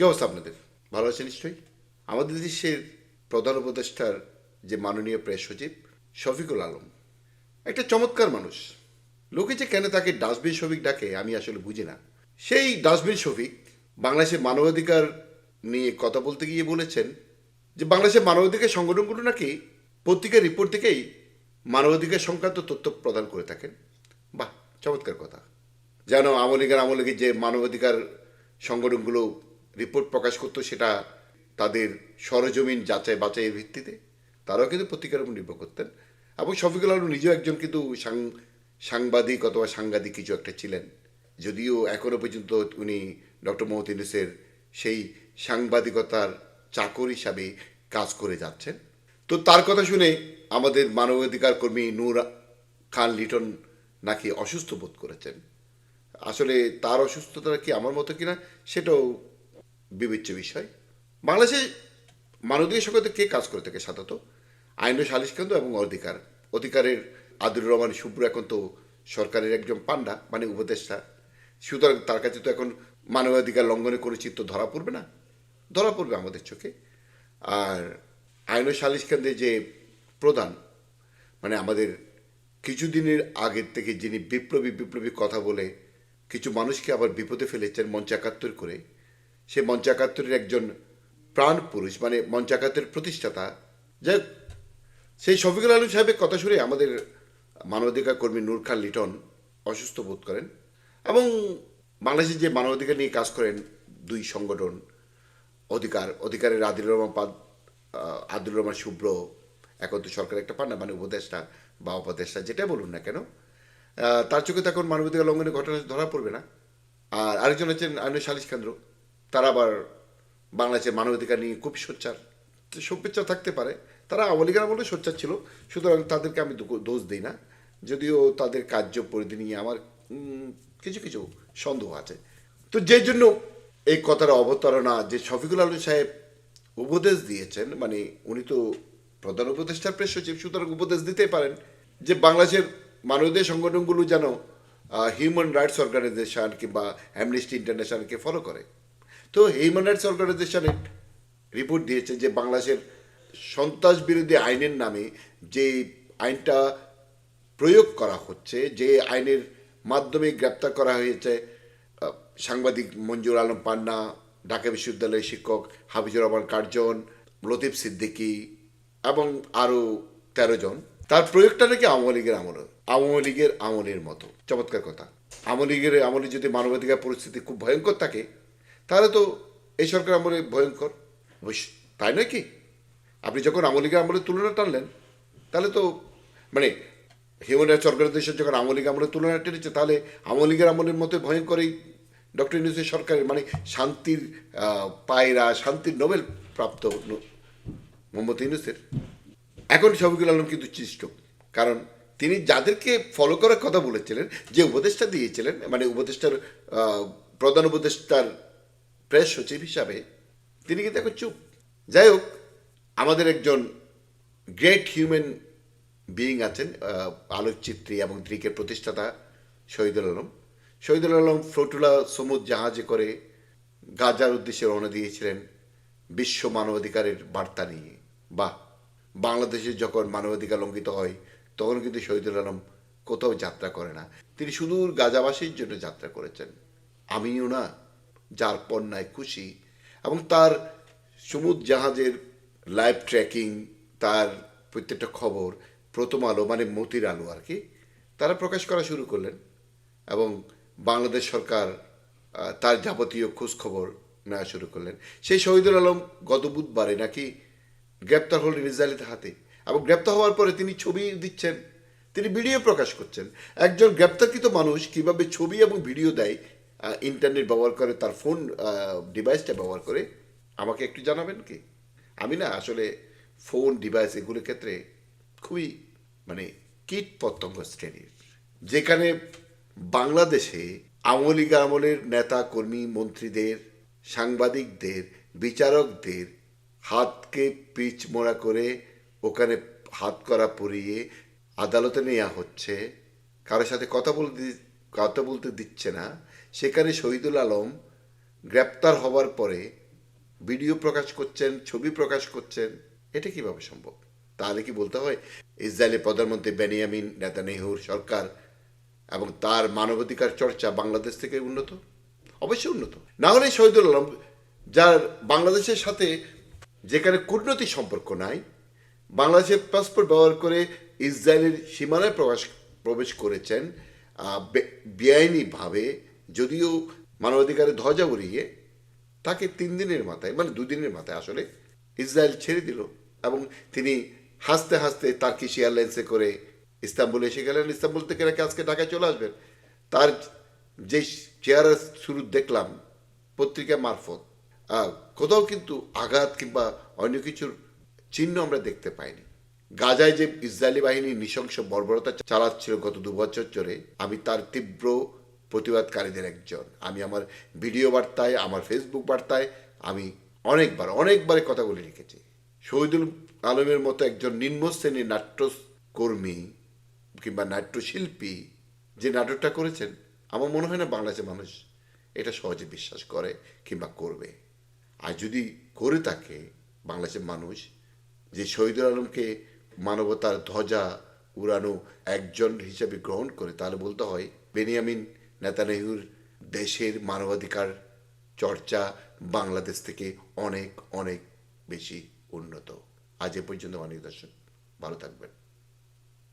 কী আপনাদের? ভালো আছে নিশ্চয়ই? আমাদের দেশের প্রধান উপদেষ্টার যে মাননীয় প্রেস সচিব, শফিকুল আলম, একটা চমৎকার মানুষ। লোকে যে কেন তাকে ডাস্টবিন শফিক ডাকে, আমি আসলে বুঝি না। সেই ডাস্টবিন শফিক বাংলাদেশের মানবাধিকার নিয়ে কথা বলতে গিয়ে বলেছেন যে বাংলাদেশের মানবাধিকার সংগঠনগুলো নাকি পত্রিকার রিপোর্ট থেকেই মানবাধিকার সংক্রান্ত তথ্য প্রদান করে থাকেন। বাহ, চমৎকার কথা। যেন আমলিগের আমলিগের যে মানবাধিকার সংগঠনগুলো রিপোর্ট প্রকাশ করতো সেটা তাদের সরজমিন যাচাই বাছাইয়ের ভিত্তিতে। তারাও কিন্তু পত্রিকার উপর নির্ভর করতেন। এবং শফিকুল আলম নিজেও একজন কিন্তু সাংবাদিক অথবা সাংবাদিক কিছু একটা ছিলেন। যদিও এখনও পর্যন্ত উনি ডক্টর মোহাম্মদ সেই সাংবাদিকতার চাকর হিসাবে কাজ করে যাচ্ছেন। তো তার কথা শুনে আমাদের মানবাধিকার কর্মী নূর খান লিটন নাকি অসুস্থ বোধ করেছেন। আসলে তার অসুস্থতা কি আমার মতো কিনা সেটাও বিবেচ্য বিষয়। বাংলাদেশে মানবাধিকার সংক্রান্ত কে কাজ করে থাকে সাধারণত? আইন ও সালিশ কেন্দ্র এবং অধিকার। অধিকারের আদুর রহমান শুভ্র এখন তো সরকারের একজন পান্ডা মানে উপদেষ্টা। সুতরাং তার কাছে তো এখন মানবাধিকার লঙ্ঘনের কোনো চিত্র ধরা পড়বে না। ধরা পড়বে আমাদের চোখে। আর আইন ও সালিশ কেন্দ্রে যে প্রধান মানে আমাদের কিছুদিনের আগের থেকে যিনি বিপ্লবী বিপ্লবী কথা বলে, কিছু মানুষকে আবার বিপদে ফেলেছেন মঞ্চ একাত্তর করে সে মঞ্চ একাত্তরের একজন প্রাণ পুরুষ মানে মঞ্চ একাত্তরের প্রতিষ্ঠাতা। যাই সেই শফিকুল আলম সাহেবের কথা শুনে আমাদের মানবাধিকার কর্মী নূর খান লিটন অসুস্থ বোধ করেন এবং বাংলাদেশে যে মানবাধিকার নিয়ে কাজ করেন দুই সংগঠন, অধিকার, অধিকারের আদিল রহমান পাদ আদিল রহমান শুভ্র এখন তো সরকার একটা পান না মানে উপদেষ্টা বা উপদেষ্টা যেটা বলুন না কেন তার চোখে তখন মানবাধিকার লঙ্ঘনের ঘটনা ধরা পড়বে না। আর আরেকজন হচ্ছেন আইন সালিশ কেন্দ্র। তারা আবার বাংলাদেশের মানবাধিকার নিয়ে খুব সোচ্চার। তো থাকতে পারে। তারা আওয়ালিগার আমলে সোচ্চার ছিল। সুতরাং তাদেরকে আমি দোষ দিই না। যদিও তাদের কার্য পরিধি নিয়ে আমার কিছু কিছু সন্দেহ আছে। তো যে জন্য এই কথার অবতারণা যে শফিকুল আলম সাহেব উপদেশ দিয়েছেন মানে উনি তো প্রধান উপদেষ্টার প্রেস সচিব, সুতরাং উপদেশ দিতেই পারেন যে বাংলাদেশের মানবাধিকার সংগঠনগুলো যেন হিউম্যান রাইটস অর্গানাইজেশন কিংবা অ্যামনেস্টি ইন্টারন্যাশনালকে ফলো করে। তো হিউম্যান রাইটস অর্গানাইজেশনের রিপোর্ট দিয়েছে যে বাংলাদেশের সন্ত্রাস বিরোধী আইনের নামে যে আইনটা প্রয়োগ করা হচ্ছে, যে আইনের মাধ্যমে গ্রেপ্তার করা হয়েছে সাংবাদিক মঞ্জুর আলম পান্না, ঢাকা বিশ্ববিদ্যালয়ের শিক্ষক হাফিজুর রহমান কার্জন, লতিফ সিদ্দিকী এবং আরও তেরো জন। তার প্রয়োগটা নাকি আওয়ামী লীগের আমল, আওয়ামী লীগের আমলের মতো। চমৎকার কথা। আওয়ামী লীগের আমলে যদি মানবাধিকার পরিস্থিতি খুব ভয়ঙ্কর থাকে তাহলে তো এই সরকার আমলে ভয়ঙ্কর। অবশ্য তাই নয় কি? আপনি যখন লীগের আমলে তুলনা টানলেন, তাহলে তো মানে হিউম্যান রাইটস অর্গানাইজেশন যখন আওয়ামী লীগ আমলের তুলনা টেনেছে, তাহলে আওয়ামী লীগের আমলের মতো ভয়ঙ্করই ডক্টর ইউনুসের সরকারের মানে শান্তির পায়রা, শান্তির নোবেল প্রাপ্ত মোহাম্মদ ইউনুসের। এখন শফিকুল আলম কিন্তু চিষ্ট কারণ তিনি যাদেরকে ফলো করার কথা বলেছিলেন, যে উপদেষ্টা দিয়েছিলেন মানে উপদেষ্টার প্রধান উপদেষ্টার প্রেস সচিব হিসাবে তিনি কিন্তু এখন চুপ। যাই হোক, আমাদের একজন গ্রেট হিউম্যান বিইং আছেন আলোকচিত্রী এবং দ্রিকের প্রতিষ্ঠাতা শহীদুল আলম। শহীদুল আলম ফ্লোটুলা সমুদ্র জাহাজে করে গাজার উদ্দেশ্যে রওনা দিয়েছিলেন বিশ্ব মানবাধিকারের বার্তা নিয়ে। বা বাংলাদেশে যখন মানবাধিকার লঙ্ঘিত হয়, তখন কিন্তু শহীদুল আলম কোথাও যাত্রা করে না। তিনি সুদূর গাজাবাসীর জন্য যাত্রা করেছেন। আমিও না। যার পণ্যায় খুশি এবং তার সমুদ্র জাহাজের লাইভ ট্র্যাকিং তার প্রত্যেকটা খবর, প্রথম আলো মানে মতির আলো আর কি, তারা প্রকাশ করা শুরু করলেন এবং বাংলাদেশ সরকার তার যাবতীয় খোঁজ খবর নেওয়া শুরু করলেন। সেই শহীদুল আলম গত বুধবারে নাকি গ্রেপ্তার হলেন ইসরায়েলের হাতে এবং গ্রেপ্তার হওয়ার পরে তিনি ছবি দিচ্ছেন, তিনি ভিডিও প্রকাশ করছেন। একজন গ্রেপ্তারকৃত মানুষ কীভাবে ছবি এবং ভিডিও দেয় ইন্টারনেট ব্যবহার করে, তার ফোন ডিভাইসটা ব্যবহার করে, আমাকে একটু জানাবেন কি? আমি না আসলে ফোন ডিভাইস এগুলোর ক্ষেত্রে খুবই মানে কীট পতঙ্গ শ্রেণির। যেখানে বাংলাদেশে আওয়ামী আমলের নেতা, কর্মী, মন্ত্রীদের, সাংবাদিকদের, বিচারকদের হাতকে পিচ মোড়া করে ওখানে হাত করা পরিয়ে আদালতে নেওয়া হচ্ছে কারোর সাথে কথা বলতে কথা বলতে দিচ্ছে না সেখানে শহীদুল আলম গ্রেপ্তার হওয়ার পরে ভিডিও প্রকাশ করছেন, ছবি প্রকাশ করছেন। এটা কীভাবে সম্ভব? তাহলে কি বলতে হয় ইসরায়েলের প্রধানমন্ত্রী বেনিয়ামিন নেতানিহুর সরকার এবং তার মানবাধিকার চর্চা বাংলাদেশ থেকে উন্নত? অবশ্যই উন্নত। না হলে শহীদুল আলম, যার বাংলাদেশের সাথে যেখানে কূটনৈতিক সম্পর্ক নাই বাংলাদেশের পাসপোর্ট ব্যবহার করে ইসরায়েলের সীমানায় প্রবেশ প্রবেশ করেছেন বেআইনিভাবে যদিও মানবাধিকারের ধ্বজা উড়িয়ে তাকে তিন দিনের মাথায় মানে দুদিনের মাথায় আসলে ইসরায়েল ছেড়ে দিল এবং তিনি হাসতে হাসতে তার্কিশ এয়ারলাইন্সে করে ইস্তাম্বুলে এসে গেলেন। ইস্তাম্বুল থেকে নাকি আজকে ঢাকায় চলে আসবেন। তার যে চেয়ারের শুরু দেখলাম, পত্রিকা মারফত কোথাও কিন্তু আঘাত কিংবা অন্য কিছুর চিহ্ন আমরা দেখতে পাইনি। গাজায় যে ইসরায়েলি বাহিনী নৃশংস বর্বরতা চালাচ্ছিল গত দু বছর ধরে, আমি তার তীব্র প্রতিবাদকারীদের একজন। আমি আমার ভিডিও বার্তায়, আমার ফেসবুক বার্তায় আমি অনেকবার অনেকবারে কথাগুলি লিখেছি শহীদুল আলমের মতো একজন নিম্ন শ্রেণির নাট্যকর্মী কিংবা নাট্যশিল্পী যে নাটকটা করেছেন, আমার মনে হয় না বাংলাদেশের মানুষ এটা সহজে বিশ্বাস করে কিংবা করবে। আর যদি করে থাকে, বাংলাদেশের মানুষ, যে শহীদুল আলমকে মানবতার ধ্বজা উড়ানো একজন হিসেবে গ্রহণ করে, তাহলে বলতে হয়, বেনিয়ামিন নেতানেহুর দেশের মানবাধিকার চর্চা বাংলাদেশ থেকে অনেক অনেক বেশি উন্নত। আজ এ পর্যন্ত অনেক দর্শক, ভালো থাকবেন।